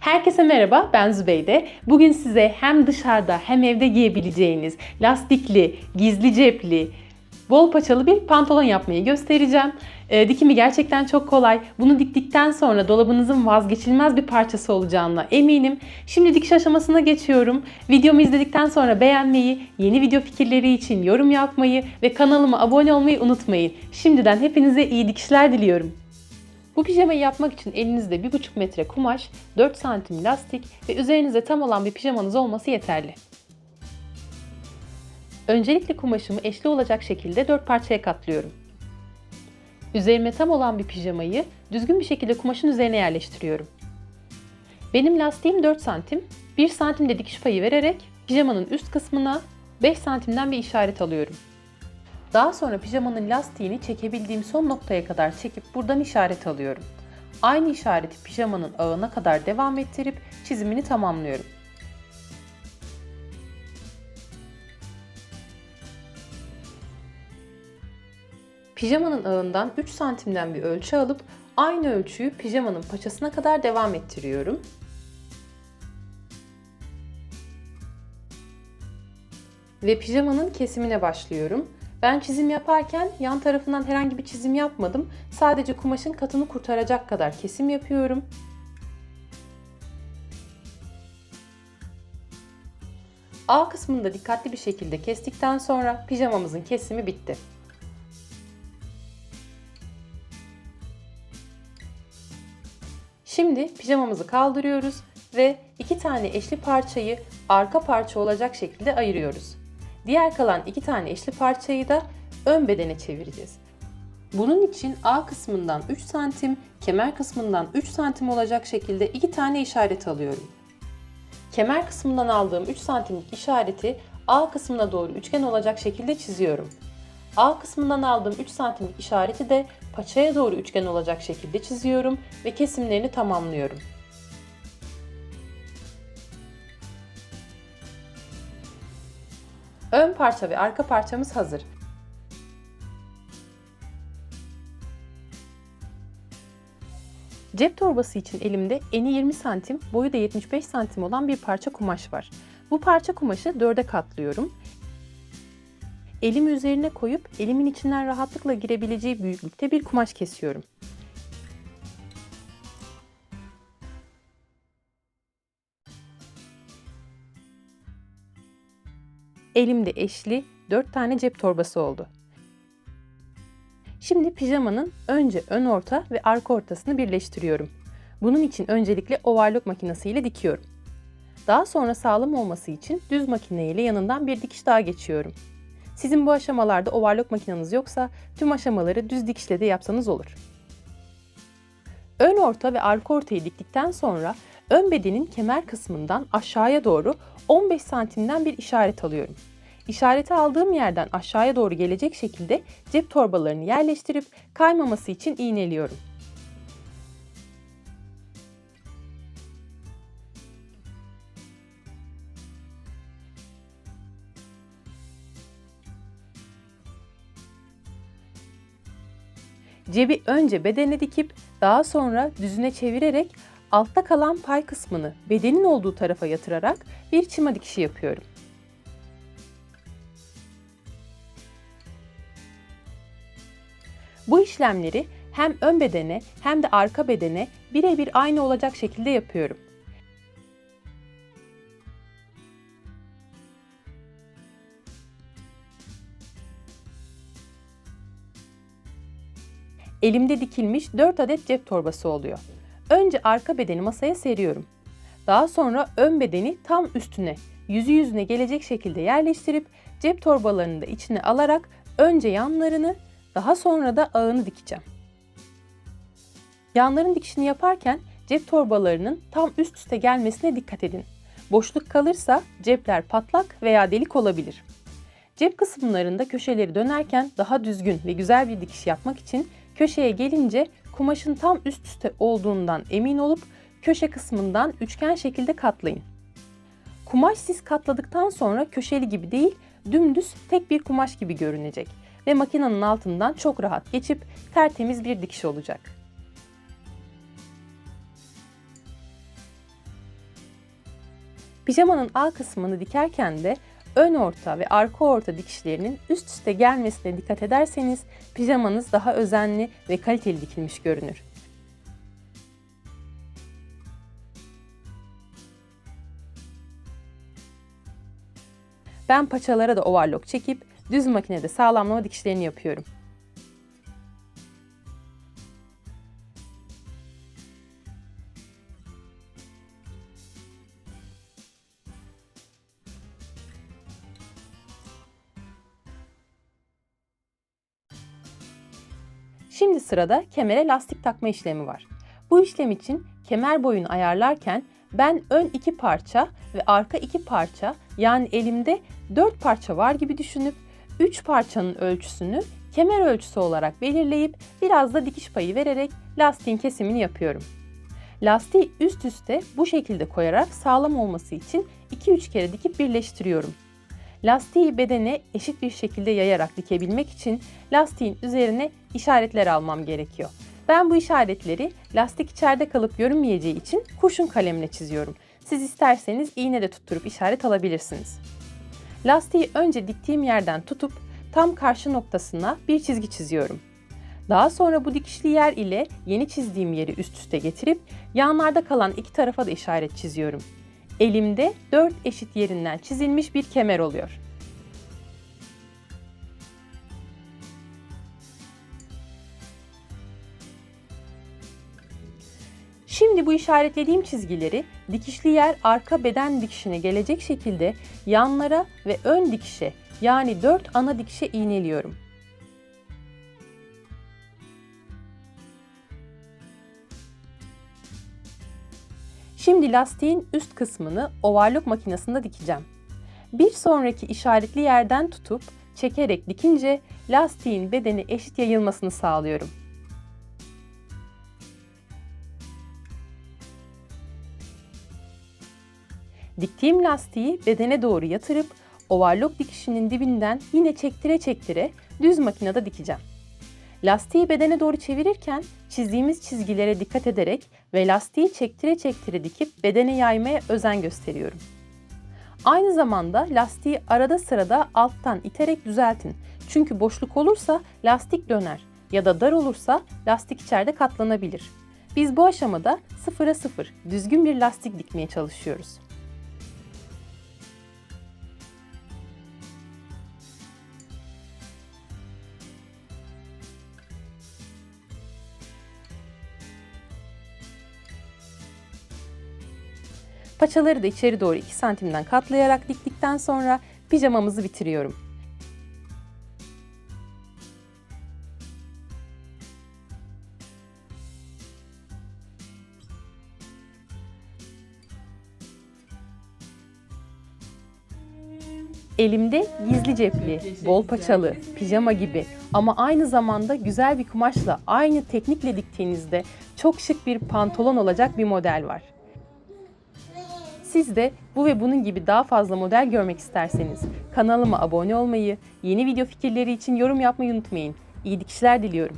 Herkese merhaba, ben Zübeyde. Bugün size hem dışarıda hem evde giyebileceğiniz lastikli, gizli cepli, bol paçalı bir pantolon yapmayı göstereceğim. Ee, dikimi gerçekten çok kolay. Bunu diktikten sonra dolabınızın vazgeçilmez bir parçası olacağına eminim. Şimdi dikiş aşamasına geçiyorum. Videomu izledikten sonra beğenmeyi, yeni video fikirleri için yorum yapmayı ve kanalıma abone olmayı unutmayın. Şimdiden hepinize iyi dikişler diliyorum. Bu pijamayı yapmak için elinizde 1,5 metre kumaş, 4 santim lastik ve üzerinizde tam olan bir pijamanız olması yeterli. Öncelikle kumaşımı eşli olacak şekilde 4 parçaya katlıyorum. Üzerime tam olan bir pijamayı düzgün bir şekilde kumaşın üzerine yerleştiriyorum. Benim lastiğim 4 santim, 1 santim de dikiş payı vererek pijamanın üst kısmına 5 santimden bir işaret alıyorum. Daha sonra pijamanın lastiğini çekebildiğim son noktaya kadar çekip buradan işaret alıyorum. Aynı işareti pijamanın ağına kadar devam ettirip çizimini tamamlıyorum. Pijamanın ağından 3 santimden bir ölçü alıp aynı ölçüyü pijamanın paçasına kadar devam ettiriyorum. Ve pijamanın kesimine başlıyorum. Ben çizim yaparken yan tarafından herhangi bir çizim yapmadım. Sadece kumaşın katını kurtaracak kadar kesim yapıyorum. A kısmını da dikkatli bir şekilde kestikten sonra pijamamızın kesimi bitti. Şimdi pijamamızı kaldırıyoruz ve iki tane eşli parçayı arka parça olacak şekilde ayırıyoruz. Diğer kalan iki tane eşli parçayı da ön bedene çevireceğiz. Bunun için A kısmından 3 santim, kemer kısmından 3 santim olacak şekilde iki tane işaret alıyorum. Kemer kısmından aldığım 3 santimlik işareti A kısmına doğru üçgen olacak şekilde çiziyorum. A kısmından aldığım 3 santimlik işareti de paçaya doğru üçgen olacak şekilde çiziyorum ve kesimlerini tamamlıyorum. Ön parça ve arka parçamız hazır. Cep torbası için elimde eni 20 santim, boyu da 75 santim olan bir parça kumaş var. Bu parça kumaşı dörde katlıyorum. Elimi üzerine koyup elimin içinden rahatlıkla girebileceği büyüklükte bir kumaş kesiyorum. Elimde eşli 4 tane cep torbası oldu. Şimdi pijamanın önce ön orta ve arka ortasını birleştiriyorum. Bunun için öncelikle overlock makinesiyle dikiyorum. Daha sonra sağlam olması için düz makineyle yanından bir dikiş daha geçiyorum. Sizin bu aşamalarda overlock makineniz yoksa tüm aşamaları düz dikişle de yapsanız olur. Ön orta ve arka ortayı diktikten sonra ön bedenin kemer kısmından aşağıya doğru 15 santimden bir işaret alıyorum. İşareti aldığım yerden aşağıya doğru gelecek şekilde cep torbalarını yerleştirip kaymaması için iğneliyorum. Cebi önce bedene dikip daha sonra düzüne çevirerek altta kalan pay kısmını bedenin olduğu tarafa yatırarak bir çıma dikişi yapıyorum. Bu işlemleri hem ön bedene hem de arka bedene birebir aynı olacak şekilde yapıyorum. Elimde dikilmiş 4 adet cep torbası oluyor. Önce arka bedeni masaya seriyorum. Daha sonra ön bedeni tam üstüne, yüzü yüzüne gelecek şekilde yerleştirip cep torbalarını da içine alarak önce yanlarını daha sonra da ağını dikeceğim. Yanların dikişini yaparken cep torbalarının tam üst üste gelmesine dikkat edin. Boşluk kalırsa cepler patlak veya delik olabilir. Cep kısımlarında köşeleri dönerken daha düzgün ve güzel bir dikiş yapmak için köşeye gelince kumaşın tam üst üste olduğundan emin olup köşe kısmından üçgen şekilde katlayın. Kumaş siz katladıktan sonra köşeli gibi değil, dümdüz tek bir kumaş gibi görünecek ve makinenin altından çok rahat geçip tertemiz bir dikiş olacak. Pijamanın A kısmını dikerken de ön orta ve arka orta dikişlerinin üst üste gelmesine dikkat ederseniz pijamanız daha özenli ve kaliteli dikilmiş görünür. Ben paçalara da overlock çekip düz makinede sağlamlama dikişlerini yapıyorum. Şimdi sırada kemere lastik takma işlemi var. Bu işlem için kemer boyunu ayarlarken ben ön iki parça ve arka iki parça yani elimde dört parça var gibi düşünüp üç parçanın ölçüsünü kemer ölçüsü olarak belirleyip biraz da dikiş payı vererek lastiğin kesimini yapıyorum. Lastiği üst üste bu şekilde koyarak sağlam olması için 2-3 kere dikip birleştiriyorum. Lastiği bedene eşit bir şekilde yayarak dikebilmek için lastiğin üzerine işaretler almam gerekiyor. Ben bu işaretleri lastik içeride kalıp görünmeyeceği için kurşun kalemle çiziyorum. Siz isterseniz iğne de tutturup işaret alabilirsiniz. Lastiği önce diktiğim yerden tutup tam karşı noktasına bir çizgi çiziyorum. Daha sonra bu dikişli yer ile yeni çizdiğim yeri üst üste getirip yanlarda kalan iki tarafa da işaret çiziyorum. Elimde dört eşit yerinden çizilmiş bir kemer oluyor. Şimdi bu işaretlediğim çizgileri dikişli yer arka beden dikişine gelecek şekilde yanlara ve ön dikişe yani 4 ana dikişe iğneliyorum. Şimdi lastiğin üst kısmını overlock makinesinde dikeceğim. Bir sonraki işaretli yerden tutup çekerek dikince lastiğin bedeni eşit yayılmasını sağlıyorum. Diktiğim lastiği bedene doğru yatırıp overlock dikişinin dibinden yine çektire çektire düz makinede dikeceğim. Lastiği bedene doğru çevirirken çizdiğimiz çizgilere dikkat ederek ve lastiği çektire çektire dikip bedene yaymaya özen gösteriyorum. Aynı zamanda lastiği arada sırada alttan iterek düzeltin. Çünkü boşluk olursa lastik döner ya da dar olursa lastik içeride katlanabilir. Biz bu aşamada sıfıra sıfır düzgün bir lastik dikmeye çalışıyoruz. Paçaları da içeri doğru 2 santimden katlayarak diktikten sonra pijamamızı bitiriyorum. Elimde gizli cepli, bol paçalı, pijama gibi ama aynı zamanda güzel bir kumaşla aynı teknikle diktiğinizde çok şık bir pantolon olacak bir model var. Siz de bu ve bunun gibi daha fazla model görmek isterseniz kanalıma abone olmayı, yeni video fikirleri için yorum yapmayı unutmayın. İyi dikişler diliyorum.